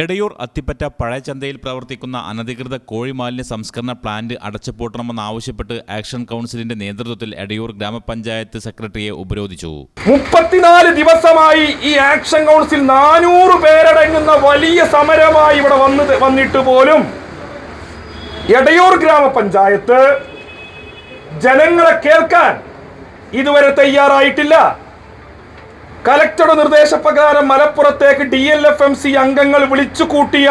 എടയൂർ അത്തിപ്പറ്റ പഴയ ചന്തയിൽ പ്രവർത്തിക്കുന്ന അനധികൃത കോഴി മാലിന്യ സംസ്കരണ പ്ലാന്റ് അടച്ചുപൂട്ടണമെന്നാവശ്യപ്പെട്ട് ആക്ഷൻ കൗൺസിലിന്റെ നേതൃത്വത്തിൽ എടയൂർ ഗ്രാമപഞ്ചായത്ത് സെക്രട്ടറിയെ ഉപരോധിച്ചു. മുപ്പത്തിനാല് ദിവസമായി ഈ ആക്ഷൻ കൗൺസിൽ നാനൂറ് പേരടങ്ങുന്ന വലിയ സമരമായി ഇവിടെ വന്നത് വന്നിട്ട് പോലും എടയൂർ ഗ്രാമപഞ്ചായത്ത് ജനങ്ങളെ കേൾക്കാൻ ഇതുവരെ തയ്യാറായിട്ടില്ല. കലക്ടറുടെ നിർദ്ദേശപ്രകാരം മലപ്പുറത്തേക്ക് D L F M C അംഗങ്ങൾ വിളിച്ചു കൂട്ടിയ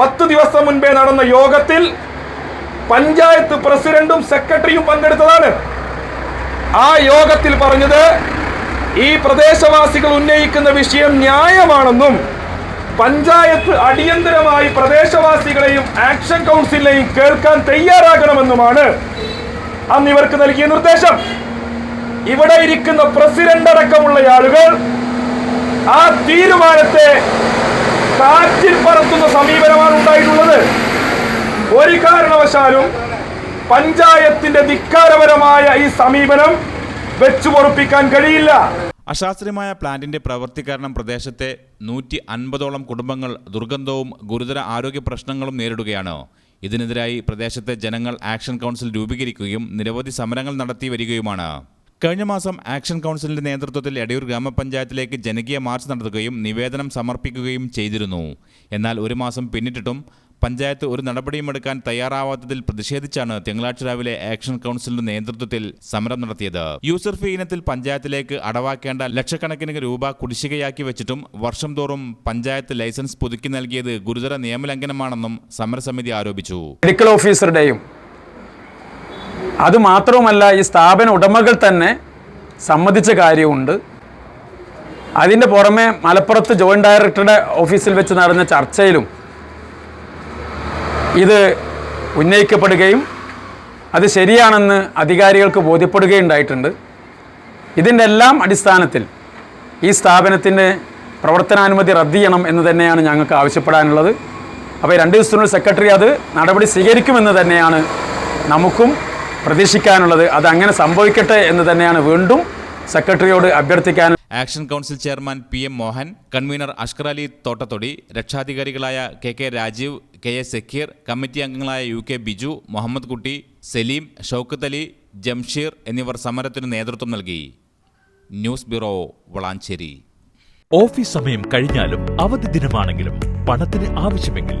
പത്ത് ദിവസം മുൻപേ നടന്ന യോഗത്തിൽ പഞ്ചായത്ത് പ്രസിഡന്റും സെക്രട്ടറിയും പങ്കെടുത്തതാണ്. ആ യോഗത്തിൽ പറഞ്ഞത് ഈ പ്രദേശവാസികൾ ഉന്നയിക്കുന്ന വിഷയം ന്യായമാണെന്നും പഞ്ചായത്ത് അടിയന്തരമായി പ്രദേശവാസികളെയും ആക്ഷൻ കൗൺസിലിനെയും കേൾക്കാൻ തയ്യാറാകണമെന്നുമാണ് അന്ന് ഇവർക്ക് നൽകിയ നിർദ്ദേശം. ഇവിടെ ഇരിക്കുന്ന പ്രസിഡന്റ് അടക്കമുള്ള ആളുകൾ ആ തീരുമാനത്തെ കാറ്റിൽ പറത്തുന്ന സമീപനമാണ് ഉണ്ടായിട്ടുള്ളത്. ഒരു കാരണവശാലും പഞ്ചായത്തിന്റെ ധിക്കാരപരമായ ഈ സമീപനം വെച്ചു പൊറുപ്പിക്കാൻ കഴിയില്ല. അശാസ്ത്രീയമായ പ്ലാന്റിന്റെ പ്രവൃത്തി കാരണം പ്രദേശത്തെ നൂറ്റി അൻപതോളം കുടുംബങ്ങൾ ദുർഗന്ധവും ഗുരുതര ആരോഗ്യ പ്രശ്നങ്ങളും നേരിടുകയാണ്. ഇതിനെതിരായി പ്രദേശത്തെ ജനങ്ങൾ ആക്ഷൻ കൗൺസിൽ രൂപീകരിക്കുകയും നിരവധി സമരങ്ങൾ നടത്തി വരികയുമാണ്. കഴിഞ്ഞ മാസം ആക്ഷൻ കൗൺസിലിന്റെ നേതൃത്വത്തിൽ എടയൂർ ഗ്രാമപഞ്ചായത്തിലേക്ക് ജനകീയ മാർച്ച് നടത്തുകയും നിവേദനം സമർപ്പിക്കുകയും ചെയ്തിരുന്നു. എന്നാൽ ഒരു മാസം പിന്നിട്ടിട്ടും പഞ്ചായത്ത് ഒരു നടപടിയും എടുക്കാൻ തയ്യാറാവാത്തതിൽ പ്രതിഷേധിച്ചാണ് തിങ്കളാഴ്ച രാവിലെ ആക്ഷൻ കൗൺസിലിന്റെ നേതൃത്വത്തിൽ സമരം നടത്തിയത്. യൂസർ ഫീ ഇനത്തിൽ പഞ്ചായത്തിലേക്ക് അടവാക്കേണ്ട ലക്ഷക്കണക്കിന് രൂപ കുടിശ്ശികയാക്കി വെച്ചിട്ടും വർഷം തോറും പഞ്ചായത്ത് ലൈസൻസ് പുതുക്കി നൽകിയത് ഗുരുതര നിയമലംഘനമാണെന്നും സമരസമിതി ആരോപിച്ചു. മെഡിക്കൽ ഓഫീസറുടെയും അതുമാത്രവുമല്ല ഈ സ്ഥാപന ഉടമകൾ തന്നെ സമ്മതിച്ച കാര്യമുണ്ട്. അതിന്റെ പുറമെ മലപ്പുറത്ത് ജോയിന്റ് ഡയറക്ടറുടെ ഓഫീസിൽ വെച്ച് നടന്ന ചർച്ചയിലും ഇത് ഉന്നയിക്കപ്പെടുകയും അത് ശരിയാണെന്ന് അധികാരികൾക്ക് ബോധ്യപ്പെടുകയുണ്ടായിട്ടുണ്ട് ഇതിന്റെ എല്ലാം അടിസ്ഥാനത്തിൽ ഈ സ്ഥാപനത്തിന്റെ പ്രവർത്തനാനുമതി റദ്ദ് ചെയ്യണം എന്ന് തന്നെയാണ് ഞങ്ങൾക്ക് ആവശ്യപ്പെടാനുള്ളത്. അപ്പോൾ രണ്ട് ദിവസത്തിനുള്ളിൽ സെക്രട്ടറി അത് നടപടി സ്വീകരിക്കുമെന്ന് തന്നെയാണ് നമുക്കും പ്രതീക്ഷിക്കാനുള്ളത് അത് അങ്ങനെ സംഭവിക്കട്ടെ എന്ന് തന്നെയാണ് വീണ്ടും സെക്രട്ടറിയോട് അഭ്യർത്ഥിക്കാൻ action council chairman P M Mohan convener Ashkar Ali Thottathodi രക്ഷാധികാരികളായ K K Rajeev K A Sakkeer committee അംഗങ്ങളായ യു കെ ബിജു മുഹമ്മദ് കുട്ടി സലീം ഷൗക്കത്ത് അലി ജംഷീർ എന്നിവർ സമരത്തിന് നേതൃത്വം നൽകി. News bureau Valanchery. ഓഫീസ് സമയം കഴിഞ്ഞാലും അവധി ദിനമാണെങ്കിലും പണത്തിന് ആവശ്യമെങ്കിൽ